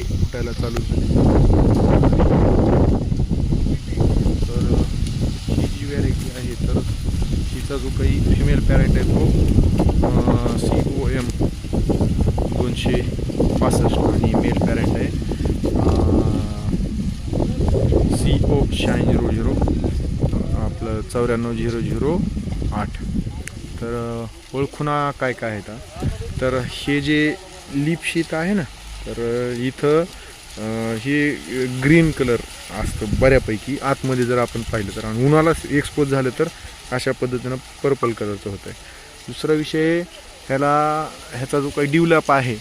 फुटायला चालू झाली. तर ही जी व्हॅरायटी आहे तर तिचा जो काही फिमेल पॅरेंट आहे तो सी ओ एम दोनशे पासष्ट आणि मेल पॅरेंट आहे सी ओ शहाऐंशी झिरो झिरो आपलं चौऱ्याण्णव झिरो झिरो आठ. तर ओळखुना काय काय आहेत तर हे जे लिप शीत आहे ना तर इथं हे ग्रीन कलर असतं बऱ्यापैकी. आतमध्ये जर आपण पाहिलं तर आणि उन्हाला एक्सपोज झालं तर अशा पद्धतीनं पर्पल कलरचं होतं आहे दुसरा विषय ह्याला ह्याचा जो काही डिवलॅप आहे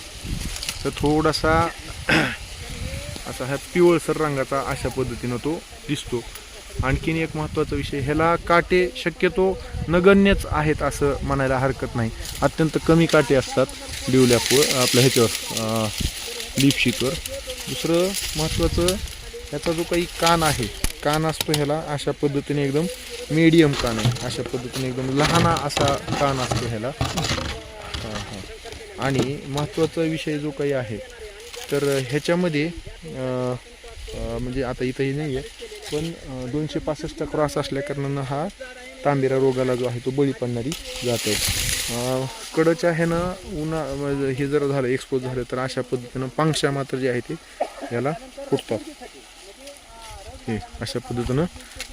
तर थोडासा असा ह्या पिवळसर रंगाचा अशा पद्धतीनं तो दिसतो. आणखीन एक महत्त्वाचा विषय ह्याला काटे शक्यतो नगण्यच आहेत असं म्हणायला हरकत नाही. अत्यंत कमी काटे असतात डिवलॅपवर आपल्या ह्याच्यावर लिपशीटवर दुसरं महत्त्वाचं ह्याचा जो काही कान आहे कान असतो ह्याला अशा पद्धतीने एकदम मीडियम कान आहे. अशा पद्धतीने एकदम लहाना असा कान असतो ह्याला. हां हां. आणि महत्त्वाचा विषय जो काही आहे तर ह्याच्यामध्ये म्हणजे आता इथंही नाही आहे पण दोनशे पासष्टचा क्रॉस असल्या कारणानं हा तांबेरा रोगाला जो आहे तो बळी पडणारी जात आहे. कडच्या ह्यानं उन्हा म्हणजे हे जर झालं एक्सपोज झालं तर अशा पद्धतीनं पांगशा मात्र जे आहे ते याला फुटतात. हे अशा पद्धतीनं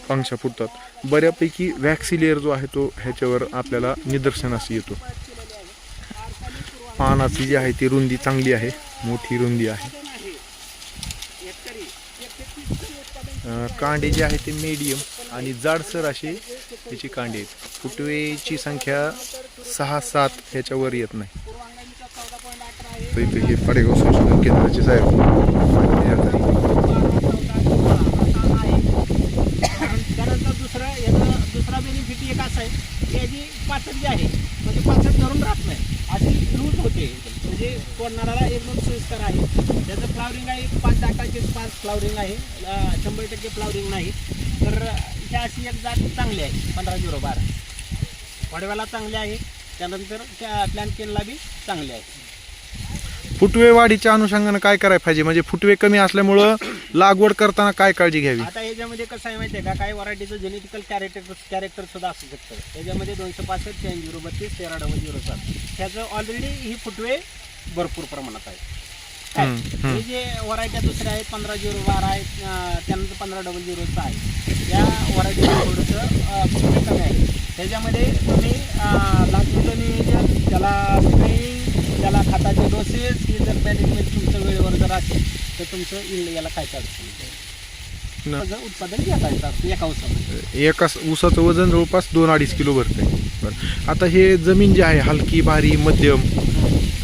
पांगशा फुटतात. बऱ्यापैकी वॅक्सिलेअर जो आहे तो ह्याच्यावर आपल्याला निदर्शनास येतो. पानाची जी आहे ती रुंदी चांगली आहे. मोठी रुंदी आहे. कांडे जे आहे ते मीडियम आणि जाडसर असे याची कांडी आहेत. फुटवेची संख्या सहा सात ह्याच्यावर येत नाही. तर इथे हे पाडेगाव संशोधन केंद्राचे साहेब या त्यानंतर दुसरं याचा दुसरा बेनिफिट एक असा आहे की याची पाचट जी आहे. म्हणजे पाचट धरून राहत नाही. अशी लूज होते. एकदम. म्हणजे तोडणाऱ्याला एकदम सोयीस्कर आहे त्याचं फ्लावरिंग आहे पाच टाकाचे पाच फ्लावरिंग आहे. शंभर टक्के फ्लावरिंग नाही. तर ही अशी एक जात चांगली आहे पंधरा झिरो बारा. वडव्याला चांगली आहे त्यानंतर त्या प्लॅनकेनला बी चांगली आहे. फुटवे वाढीच्या अनुषंगानं काय करायला पाहिजे? म्हणजे फुटवे कमी असल्यामुळं लागवड करताना काय काळजी घ्यावी? आता याच्यामध्ये कसं आहे माहिती आहे का? काही व्हरायटीचं जेनेटिकल कॅरेक्टर कॅरेक्टर सुद्धा असू शकतं. त्याच्यामध्ये दोनशे पासष्ट शहाऐंशी झिरो बत्तीस तेरा डबल झिरो सात. ह्याचं ऑलरेडी ही फुटवे भरपूर प्रमाणात आहे. हम्म. हे जे व्हरायट्या दुसऱ्या आहेत पंधरा झिरो बारा आहेत त्यानंतर पंधरा डबल झिरोचं आहे. या व्हरायटीचं थोडंसं कमी आहे. त्याच्यामध्ये तुम्ही नियोजन त्याला स्प्रेइंग त्याला खताचे डोसेस हे जर मॅनेजमेंट तुमचं वेळेवर जर असेल तर तुमचं yield याला काय अडचण उत्पादन घेता एका उसामध्ये. एका ऊसाचं वजन जवळपास दोन अडीच किलो भरतंय. बरं. आता हे जमीन जी आहे हलकी भारी मध्यम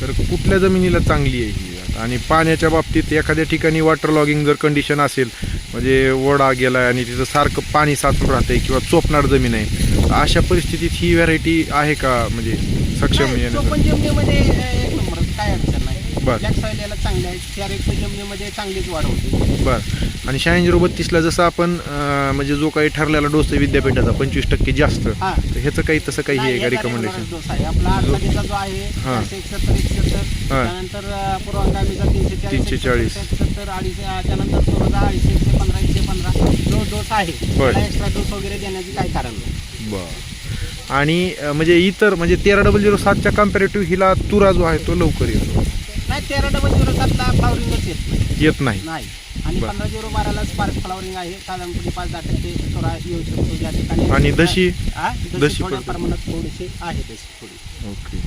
तर कुठल्या जमिनीला चांगली आहे ही? आणि पाण्याच्या बाबतीत एखाद्या ठिकाणी वॉटर लॉगिंग जर कंडिशन असेल म्हणजे वडा गेला आणि तिथं सारखं पाणी साचून राहतंय किंवा चोपणार जमीन आहे अशा परिस्थितीत ही व्हरायटी आहे का? म्हणजे सक्षम येण्यासाठी चोपण जमिनीमध्ये अं, एक नंबर काय अडचण नाही बरं. ब्लॅक सॉइल याला चांगले आहे क्षारयुक्त जमिनीमध्ये चांगलीच वाढ होते बरं आणि शहाऐंशी झिरो बत्तीसला जसं आपण अं, म्हणजे जो काही ठरलेला डोस आहे विद्यापीठाचा पंचवीस टक्के जास्त हा तर ह्याचं काही तसं काही हे नाही, का याचा रिकमेंडेशन आहे आपला जो आहे हा. चारशे एकसत्तर एकसत्तर हा. त्यानंतर अं, पूर्वांगामीचा तीनशे चाळीस तीनशे चाळीस. एकसत्तर अडीचशे अं, त्यानंतर सोळा अडीचशे एकशे पंधरा एकशे पंधरा जो डोस आहे बरं. त्याला एक्स्ट्रा डोस वगैरे देण्याची काही कारण नाही बर आणि अं, म्हणजे इतर म्हणजे तेरा डबल झिरो सातच्या कम्पॅरेटिव्ह हिला तुरा जो आहे तो लवकर येतो तेरा डबल झिरो सातला फ्लावरिंगच येत नाही. येत नाही. नाही. आणि बरं. पंधरा झिरो बाराला स्पार्क फ्लावरिंग आहे. साधारणपणे पाच दहा टक्के थोडा येऊ शकतो त्या ठिकाणी आणि दशी? हा, दशी दशी थोड्या पडते. प्रमाणात थोडीशी आहे दशी थोडी. ओके.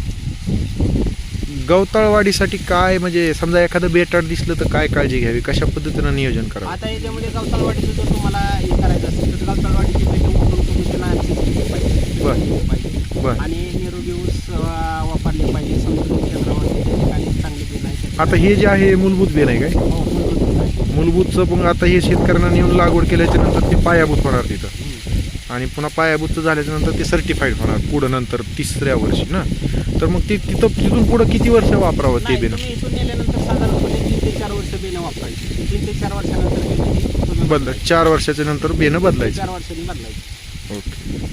गवताळवाढीसाठी काय म्हणजे समजा एखादं बेटाड दिसलं तर काय काळजी घ्यावी? कशा पद्धतीनं नियोजन करावं? आता याच्यामध्ये गवताळवाडीचं जर तुम्हाला हे करायचं असेल तर गवताळवाडीची पेटी उठून तुम्ही त्यांना आणखी पाहिजे. बरं. पाहिजे. बरं. आणि निरोगी ऊस अं, वापरले पाहिजे संतुलित केंद्रावरती त्या ठिकाणी चांगली बिल आहे आता हे जे आहे मूलभूत बेन आहे काय? हो मूलभूत बिल आहे. मूलभूतचं मग आता हे शेतकऱ्यांना नेऊन लागवड केल्याच्यानंतर ते पायाभूत होणार तिथं. हम्म. आणि पुन्हा पायाभूतचं झाल्याच्यानंतर ते सर्टिफाईड होणार पुढं नंतर तिसऱ्या वर्षी ना? तर मग ते तिथं तिथून पुढं किती वर्ष वापरावं ते नाही, बेन तुम्ही इथून नेल्यानंतर साधारणपणे तीन ते चार वर्ष बेनं वापरायची. तीन ते चार वर्षानंतर तुम्ही बदल चार वर्षाच्या नंतर बेनं बदलायचं. चार वर्षांनी बदलायची. ओके.